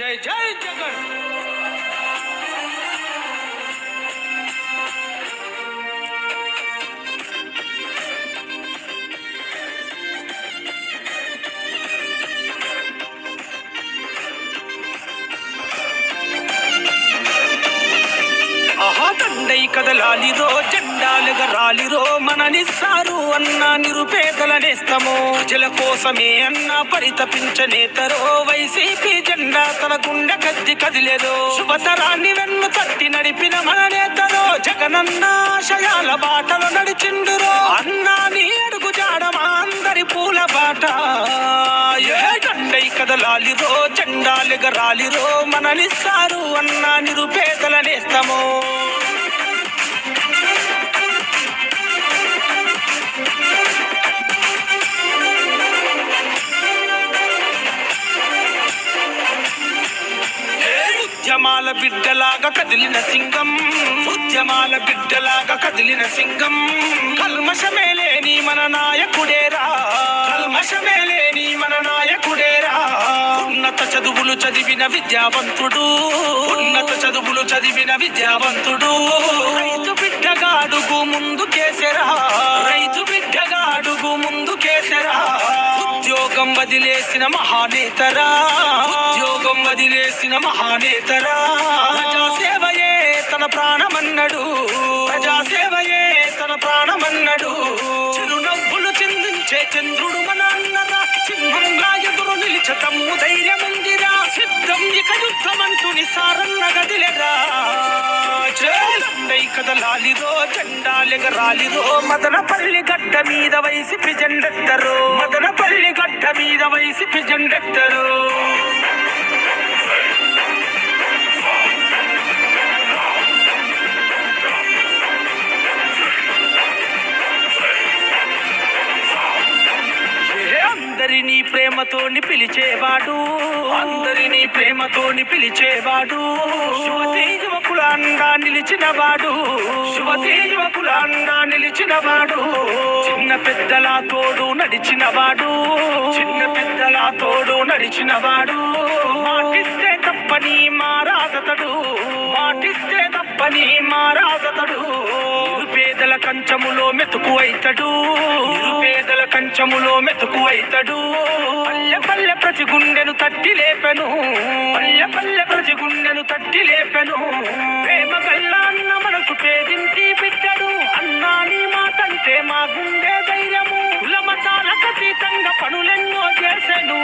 జై జై జగన్ దండై కదలాలిరో జెండాలుగా రాలిరో మన నిస్సారు అన్న నిరుపేదల నేస్తము ప్రజల కోసమే అన్న పరితపించనేతరో వైసీపీ తన గుండె కత్తి కదిలేదో. శుభతరాన్ని వెన్ను తట్టి నడిపిన మన నేతలో జగనన్న ఆశయాల బాటలో నడిచిండురో. అన్నా నీ అడుగు జాడమా అందరి పూల బాట. ఏ దండై కదలాలిరో జెండాలుగా రాలిరో. మన అన్నా అన్న నిరుపేదల ఉద్యమాల బిడ్డలాగా కదిలిన సింగం. ఉద్యమాల బిడ్డలాగా కదిలిన సింగం. కల్మషమే లేని మన నాయకుడేరా. కల్మషమే లేని మన నాయకుడేరా. ఉన్నత చదువులు చదివిన విద్యావంతుడు. ఉన్నత చదువులు చదివిన విద్యావంతుడు. రైతు బిడ్డగా అడుగు ముందు కేసరా రైతు బిడ్డగా అడుగు ముందు కేసరా ఉద్యోగం వదిలేసిన మహానేతరా. ఉద్యోగం వదిలేసిన మహానేతరా ప్రజాసేవయే తన ప్రాణమన్నడు. ప్రజాసేవయే తన ప్రాణమన్నడు. చిరునవ్వులు చిందించే చంద్రుడు మన అన్నరా సింహంగా ఎదురు నిలిచ తమ్ము ధైర్యముందిరా. సిద్ధం ఇక యుద్ధమంటూ నిసారన్న గదిలెరా? జై కదలాలిరో జెండాలెగరాలిరో. మదనపల్లి గడ్డ మీద వైసి జెండెత్తరు. మదనపల్లి గడ్డ మీద వైసి జెండెత్తరు. ప్రేమతోని పిలిచేవాడు. అందరినీ ప్రేమతోని పిలిచేవాడు. శుభతేజవకుల అండా నిలిచినవాడు. శుభతేజవకుల అండా నిలిచినవాడు. చిన్న పెద్దల తోడు నడిచినవాడు. చిన్న పెద్దల తోడు నడిచినవాడు. మాటిస్తే తప్పని మారాదతడు మాటిస్తే తప్పని మారాదతడు పేదల కంచములో మెతుకు అయితడు. పేదల కంచములో మెతుకు అయితడు. పల్లె పల్లె ప్రతి గుండెను తట్టి లేపెను. పల్లె పల్లె ప్రతి గుండెను తట్టి లేపెను. ప్రేమ గల్లా అన్న మనసు పేదింటి బిడ్డడు అన్నా నీ మాటంటే మా గుండె ధైర్యము. కుల మతాలకు అతీతంగా పనులెన్నో చేసెను.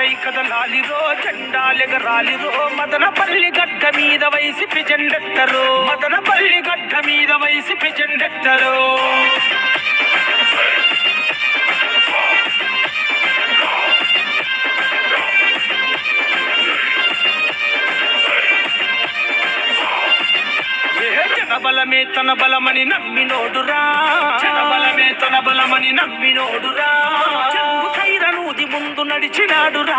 జై కదలాలిరో జెండాలెగరాలిరో మదనపల్లి గడ్డ మీద వైసి జెండెత్తరు. మదనపల్లి గడ్డ మీద వైసి జెండెత్తరు. ఏ జనబలమే తన బలమని నమ్మినోడురా. జనబలమే తన బలమని నమ్మినోడురా. జంగు సైరనూది ముందు నడిచినాడురా.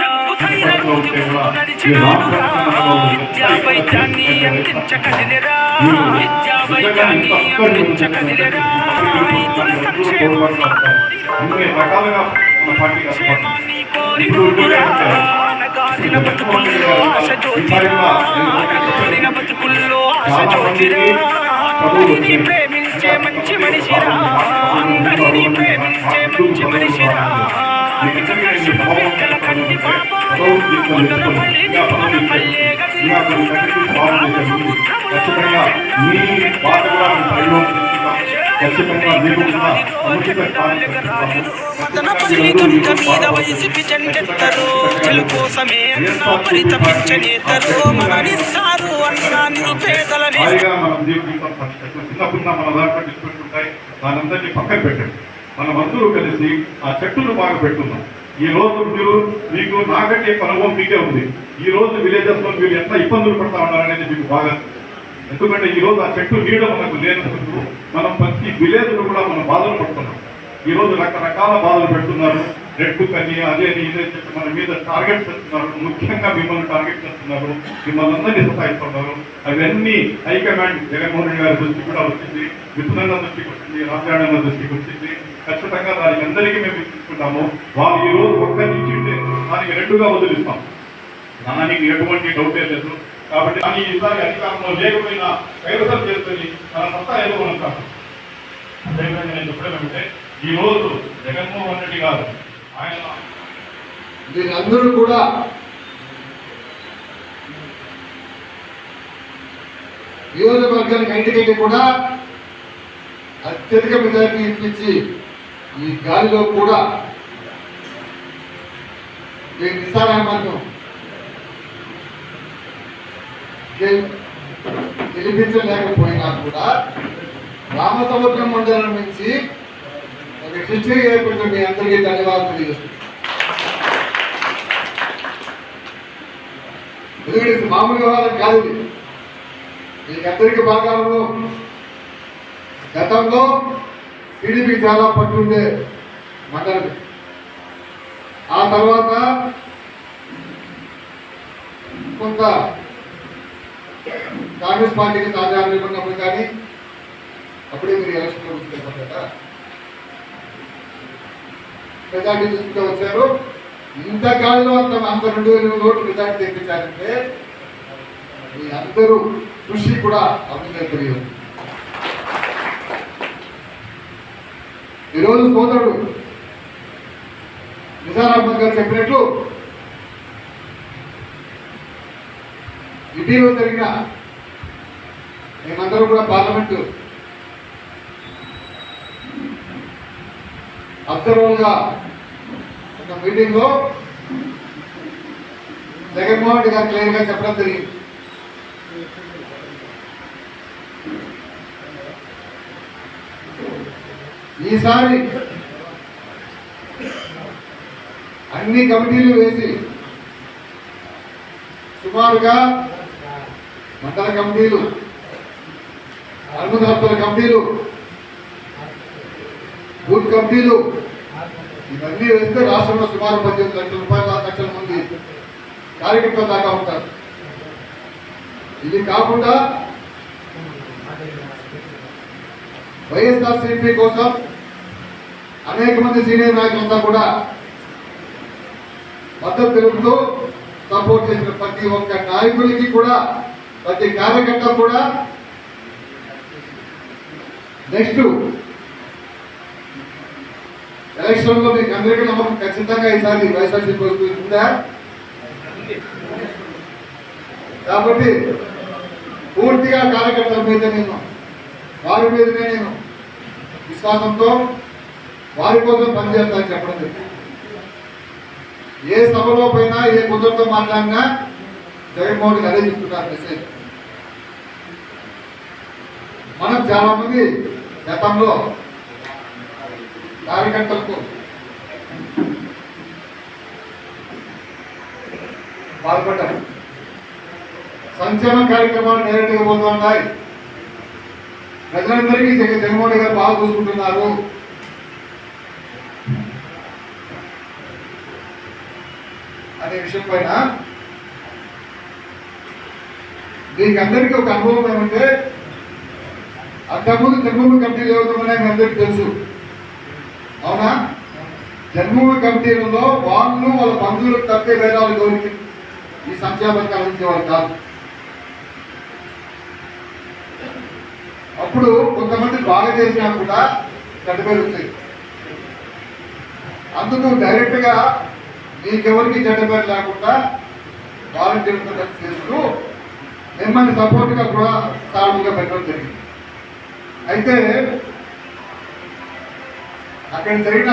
జంగు సైరనూది ముందు నడిచినాడురా. విద్యా వైద్యాన్ని అందించకదిలేరా విద్యా వైద్యాన్ని అందించకదిలేరా రైతుల సంక్షేమం అన్ని రకాలుగా మన పార్టీ క్షేమాన్ని కోరినోడురా అనగాదిన బతుకుల్లో ఆశ జ్యోతిరా. అనగాదిన బతుకుల్లో ఆశ జ్యోతిరా. అందరినీ ప్రేమించే మంచి మనిషిరా. అందరినీ ప్రేమించే మంచి మనిషిరా. కార్మిక కర్షక బిడ్డల కంటి బాబా మీ కూడా మీద కోసమే అన్న పరితపించనేతరు మననిస్తారు అన్న మనం చిన్నప్పుడు మన దాంట్లో ఉంటాయి దానంతటి పక్కన పెట్టండి మనం అందరూ కలిసి ఆ చెట్టును బాగా పెట్టున్నాం ఈ రోజు మీరు మీకు నాకంటే ఎక్కువ అనుభవం మీకే ఉంది ఈ రోజు విలేజెస్లో మీరు ఎంత ఇబ్బందులు పడతా ఉన్నారనేది మీకు బాగా ఎందుకంటే ఈ రోజు ఆ చెట్టు నీడ మనకు లేనప్పుడు మనం ప్రతి విలేజ్లో కూడా మనం బాధలు పడుతున్నాం. ఈ రోజు రకరకాల బాధలు పెడుతున్నారు. రెడ్ బుక్ అని అదే అని ఇదే చెప్పి మన మీద టార్గెట్ చేస్తున్నారు. ముఖ్యంగా మిమ్మల్ని టార్గెట్ చేస్తున్నారు. మిమ్మల్ని అందరినీ సతాయిస్తున్నారు. అవన్నీ హైకమాండ్ జగన్మోహన్ రెడ్డి గారి దృష్టి కూడా వచ్చింది. విత్తనాల దృష్టికి వచ్చింది. రాజ్యాంగ దృష్టికి వచ్చింది. ఖచ్చితంగా దానికి అందరికీ మేము తీసుకుంటాము. వాళ్ళు ఈ రోజు నుంచి దానికి రెండుగా వదిలిస్తాం. దానికి ఎటువంటి డౌటే లేదు. కాబట్టి కానీ ఈసారి అధికారంలో లేకపోయినా కైవసం చేస్తుంది తన సత్తా ఏదో మనం కాదు. అదేవిధంగా నేను చెప్పడం ఏమంటే ఈ రోజు జగన్మోహన్ రెడ్డి గారు ఆయన మీరందరూ కూడా నియోజకవర్గానికి ఇంటికి కూడా అత్యధిక మెజారిటీ ఇప్పించి ఈ గాలిలో కూడా నేను నిసార్ గెలిపించలేకపోయినా కూడా రామసముద్రం మండలం నుంచి ఒక హిస్టరీ ఏర్పడిన మీ అందరికీ ధన్యవాదాలు తెలియజేస్తున్నాను. ఎందుకంటే మామూలు వ్యవహారం కాదు ఇది. మీకు గతంలో టీడీపీ చాలా పట్టుండే మండలం ఆ తర్వాత కొంత కాంగ్రెస్ పార్టీకి సాధారణ ఉన్నప్పుడు కానీ అప్పుడే మీరు ఎలక్షన్ కూర్చుంటారు కదా. మెజార్టీ చూసుకుంటూ వచ్చారు. ఇంతకాలంలో అంత అంత రెండు వేల ఓట్లు మెజార్టీ తెప్పించారంటే మీ అందరూ కృషి కూడా అభినందనీయం ఈరోజు సోదరుడు నిజార్ గారు చెప్పినట్లు ఇటీవల జరిగిన మేమందరూ కూడా పార్లమెంటు అబ్జర్వర్గా ఒక మీటింగ్లో జగన్మోహన్ రెడ్డి గారు క్లియర్గా చెప్పడం జరిగింది. ఈసారి అన్ని కమిటీలు వేసి సుమారుగా మండల కమిటీలు అర్మదర్తల కమిటీలు బూత్ కమిటీలు ఇవన్నీ వేస్తే రాష్ట్రంలో సుమారు పద్దెనిమిది లక్షల రూపాయల లక్షల మంది కార్యకర్తలు దాకా ఉంటారు. ఇది కాకుండా వైఎస్ఆర్సీపీ కోసం అనేక మంది సీనియర్ నాయకులంతా కూడా మద్దతు తెలుపుతూ సపోర్ట్ చేసిన ప్రతి ఒక్క నాయకుడికి కూడా ప్రతి కార్యకర్త కూడా నెక్స్ట్. ఎలక్షన్లో మీకు అందరికీ నమ్మకం ఖచ్చితంగా ఈసారి వైఎస్ఆర్సీపీ వస్తుంది ఉందా? కాబట్టి పూర్తిగా కార్యకర్తల మీద నేను వారి మీదనే నేను విశ్వాసంతో వారి కోసం పనిచేస్తానని చెప్పడం జరిగింది. ఏ సభలో పోయినా ఏ కుదరతో మాట్లాడినా జగన్మోహన్ రెడ్డి అదే చెప్తున్నారు మెసేజ్. మనం చాలా మంది గతంలో కార్యకర్తలకు పాల్పడ్డారు. సంక్షేమ కార్యక్రమాలు డైరెక్ట్గా పోతూ ఉన్నాయి. ప్రజలందరికీ జగన్మోహన్ గారు బాగా చూసుకుంటున్నారు. అనే విషయం పైన దీనికి అందరికీ ఒక అనుభవం ఏమంటే అంతకుముందు జన్మభూమి కమిటీలు ఎవరున్నాయో మీ అందరికీ తెలుసు. అవునా? జన్మభూమి కమిటీలలో వాళ్ళు వాళ్ళ బంధువులకు తప్పే వేరాలు గౌరవించి ఈ సంక్షేమ పథకాలు అందించేవారు కాదు. అప్పుడు కొంతమంది బాగా చేసినా కూడా చెడ్డపేరు వచ్చాయి అందుకు డైరెక్ట్గా మీకెవరికి లేకుండా వాలంటీర్ చేస్తూ మిమ్మల్ని సపోర్ట్గా కూడా సార్లుగా పెట్టడం జరిగింది. అయితే అక్కడ జరిగిన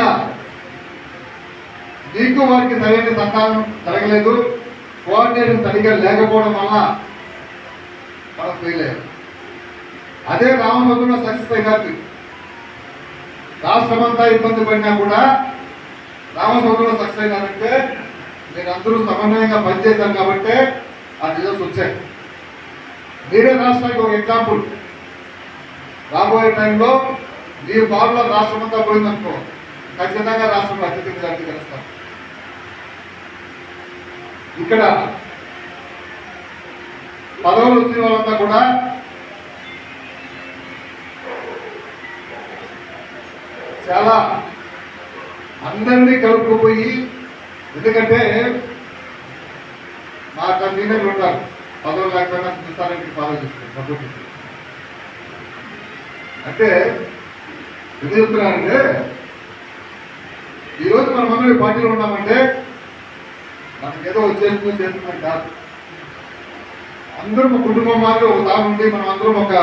నీకు వారికి సరైన సంతానం జరగలేదు కోఆర్డినేషన్ సరిగ్గా లేకపోవడం వల్ల మనం ఫెయిల్ అయ్యాం. అదే రామభద్రంలో సక్సెస్ అయ్యారు రాష్ట్రమంతా ఇబ్బంది పడినా కూడా రామభద్రంలో సక్సెస్ అయినారంటే మీరందరూ సమన్వయంగా పనిచేశారు కాబట్టి ఆ రిజల్ట్స్ వచ్చాయి. మీరే రాష్ట్రానికి ఒక ఎగ్జాంపుల్ రాబోయే టైంలో మీ బాబులో రాష్ట్రం అంతా పోయిందనుకో ఖచ్చితంగా రాష్ట్రంలో అత్యధిక జాతి కలుస్తాం. ఇక్కడ పదవులు వచ్చిన వాళ్ళంతా కూడా చాలా అందరినీ కలుపుకుపోయి ఎందుకంటే మా సీనియర్లు ఉంటారు. పదవులు లేకపోయినా చూస్తారంటే ఫాలో చేస్తారు ప్రభుత్వం అంటే ఎందుకు చెప్తున్నానంటే ఈరోజు మనం అందరూ పార్టీలో ఉన్నామంటే మనకి ఏదో వచ్చేస్తుంది చేస్తున్నాం కాదు. అందరం ఒక కుటుంబం మాత్రం ఒక తాను మనం అందరం ఒక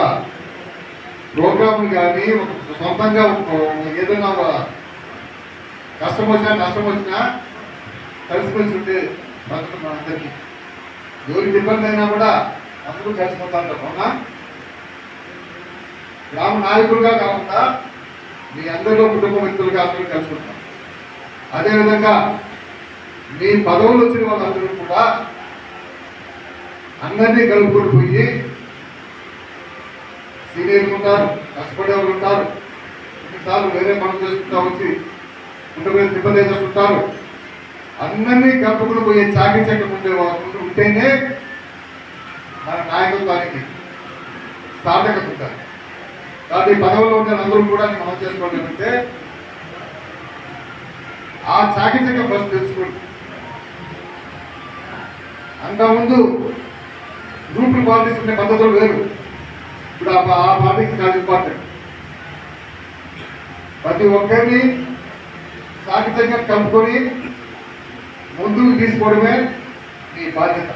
ప్రోగ్రామ్ కానీ ఒక సొంతంగా ఒక ఏదైనా ఒక కష్టం వచ్చినా నష్టం వచ్చినా కలిసిమెలిసి ఉంటే బతుకుతాం మన అందరికీ ఎవరికి ఇబ్బంది అయినా కూడా అందరూ కలిసిపోతారు అవునా? గ్రామ నాయకులుగా కాకుండా మీ అందరిలో కుటుంబ వ్యక్తులుగా అందరూ కలుసుకుంటాం. అదేవిధంగా మీ పదవులు వచ్చిన వాళ్ళందరూ కూడా అందరినీ కలుపుకొని పోయి సీనియర్లు ఉంటారు కష్టపడేవాళ్ళు ఉంటారు. కొన్నిసార్లు వేరే పనులు చేసుకుంటా వచ్చి ఉండే సిబ్బంది చేస్తుంటారు అందరినీ కలుపుకొని పోయే చాకిచక్యం ఉండే ఉంటేనే మన నాయకత్వానికి సార్థకత ఉంటుంది కాబట్టి ఈ ఉండే అందరూ కూడా నేను మనం చేసుకోవడం అంటే ఆ చాకిచక్య ఫస్ట్ తెలుసుకోండి. అంతకుముందు గ్రూపులు పాలిటిక్స్ ఉండే పద్ధతులు వేరు. ఇప్పుడు ఆ పా- పాలిటిక్స్ కాదు ఇంపార్టెంట్. ప్రతి ఒక్కరిని సాకిచక్యం కలుపుకొని ముందుకు తీసుకోవడమే మీ బాధ్యత.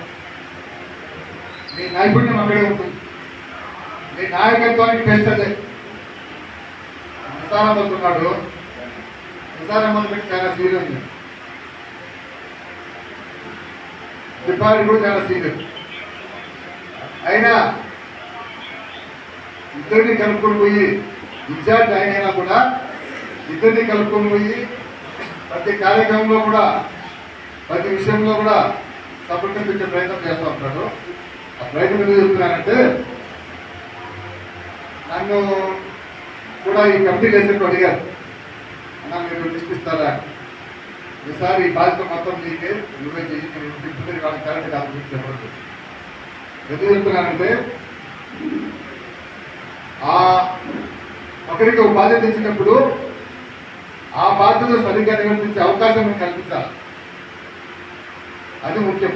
మీ నైపుణ్యం అక్కడే ఉంటుంది. మీ నాయకత్వానికి బెస్ట్ అదే నిసారాబాద్ ఉన్నాడు నిసారాబాద్ చాలా సీరియస్ డిపాజిట్ కూడా చాలా సీరియస్. అయినా ఇద్దరిని కలుపుకొని పోయి ఇన్ఛార్జ్ ఆయన అయినా కూడా ఇద్దరిని కలుపుకొని పోయి ప్రతి కార్యక్రమంలో కూడా ప్రతి విషయంలో కూడా సపోర్ట్ ఇచ్చే ప్రయత్నం చేస్తూ ఉంటాడు. ఆ ప్రయత్నం ఎందుకు చెప్తున్నానంటే నన్ను కూడా ఈ కమిటీ చేసినప్పుడు అడిగారు. అన్న మీరు లిస్ట్ ఇస్తారా? ఈసారి ఈ బాధ్యత మొత్తం నీకే నువ్వే చేసి నేను తిప్పుతుంది వాళ్ళకి కరెక్ట్ కాదు ఎందుకు చెప్తున్నానంటే ఆ ఒకరికి ఒక బాధ్యత ఇచ్చినప్పుడు ఆ బాధ్యత సరిగ్గా నిర్వర్తించే అవకాశం కల్పించాలి. అది ముఖ్యం.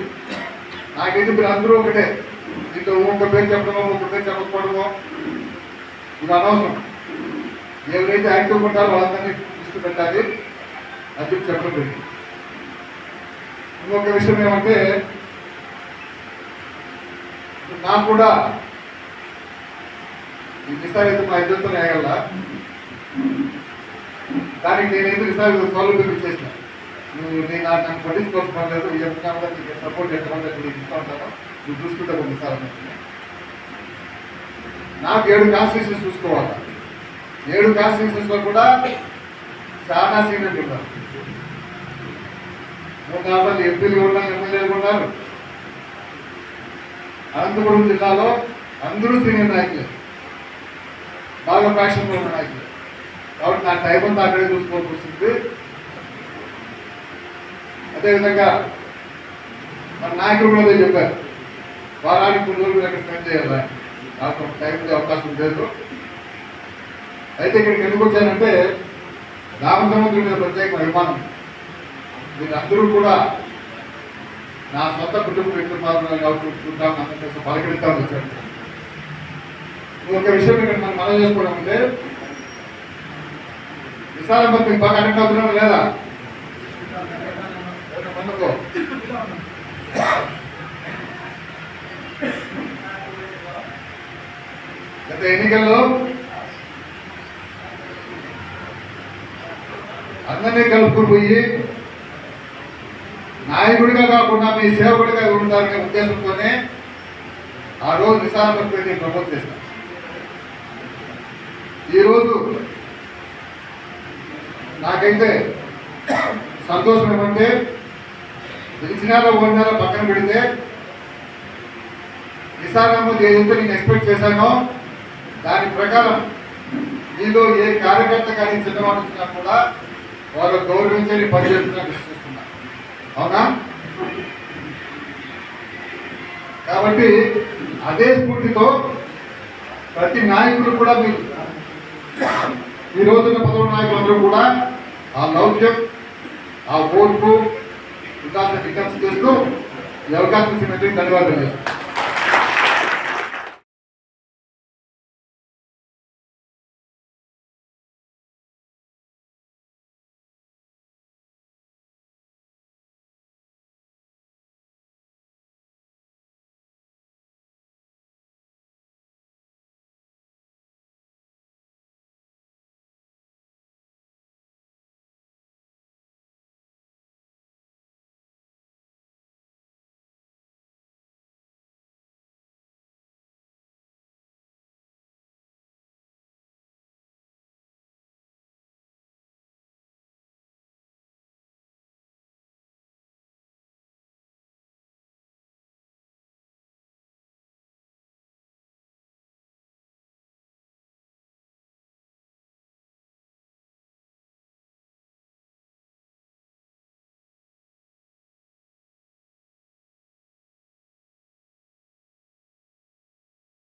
నాకైతే మీరు అందరూ ఒకటే. దీంట్లో ఒక్క పేరు చెప్పడమో ఒక్క పేరు చెప్పకపోవడమో ఇది అనవసరం. ఎవరైతే యాక్టివ్ ఉంటారో వాళ్ళందరినీ దృష్టి పెట్టాలి అది చెప్పి చెప్పండి ఇంకొక విషయం ఏమంటే నాకు కూడా ఈ అయితే మా ఇద్దరితో వేయగల దానికి నేనైతే సాల్వ్ సౌలభ్యం ఇచ్చేసిన నువ్వు నేను నన్ను పట్టించుకోవాల్సిన పని లేదు. ఈ సపోర్ట్ ఎంతమంది నీకు ఇస్తూ ఉంటాను. నువ్వు చూసుకుంటా కొన్నిసార్లు నాకు ఏడు కాన్స్టిట్యూషన్స్ చూసుకోవాలి. ఏడు కాన్స్టిట్యూషన్స్లో కూడా చాలా సీనియర్లు ఉన్నారు నూట నాలుగు ఎంపీలు ఉన్నారు ఎమ్మెల్యేలు ఉన్నారు. అనంతపురం జిల్లాలో అందరూ సీనియర్ నాయకులే. బాగా ఫ్యాక్షన్లో ఉన్న నాయకులు. కాబట్టి నా టైం అంతా అక్కడే చూసుకోవాల్సి వస్తుంది. అదేవిధంగా మన నాయకులు కూడా అదే చెప్పారు. వారానికి కొన్ని రోజులు అక్కడ స్పెండ్ చేయాలి? నాకు టైం అవకాశం లేదు. అయితే ఇక్కడికి ఎందుకు వచ్చానంటే రామసముద్రం మీద ప్రత్యేక అభిమానం. మీరందరూ కూడా నా సొంత కుటుంబ వ్యక్తులు మాత్రమే కాబట్టి చూద్దాం అందరికీ పలకరిద్దాం వచ్చాను ఇంకొక విషయం ఇక్కడ మనం మనం చేసుకోవడం అంటే విశాలంగా మీకు బాగా కనెక్ట్ అవుతున్నాం లేదా? ఎవరైనా గత ఎన్నికల్లో అందరినీ కలుపుకుపోయి నాయకుడిగా కాకుండా మీ సేవకుడిగా ఉంటారనే ఉద్దేశంతోనే ఆ రోజు నిశాంతి నేను ప్రపోజ్ చేశాను ఈరోజు నాకైతే సంతోషం ఏమంటే గెలిచినారో ఓడినారో పక్కన పెడితే నిసార్ ఏదైతే నేను ఎక్స్పెక్ట్ చేశానో దాని ప్రకారం మీలో ఏ కార్యకర్త కానీ చిన్నవాడు వచ్చినా కూడా వారు గౌరవించని పనిచేస్తున్నారు చేస్తున్నారు అవునా? కాబట్టి అదే స్ఫూర్తితో ప్రతి నాయకుడు కూడా మీరు ఈ రోజున పదవుల నాయకులందరూ కూడా ఆ లౌక్యం ఆ ఓర్పు వికాసం వికాసం చేస్తూ ఈ అవకాశం ఇచ్చినట్టు ధన్యవాదాలు.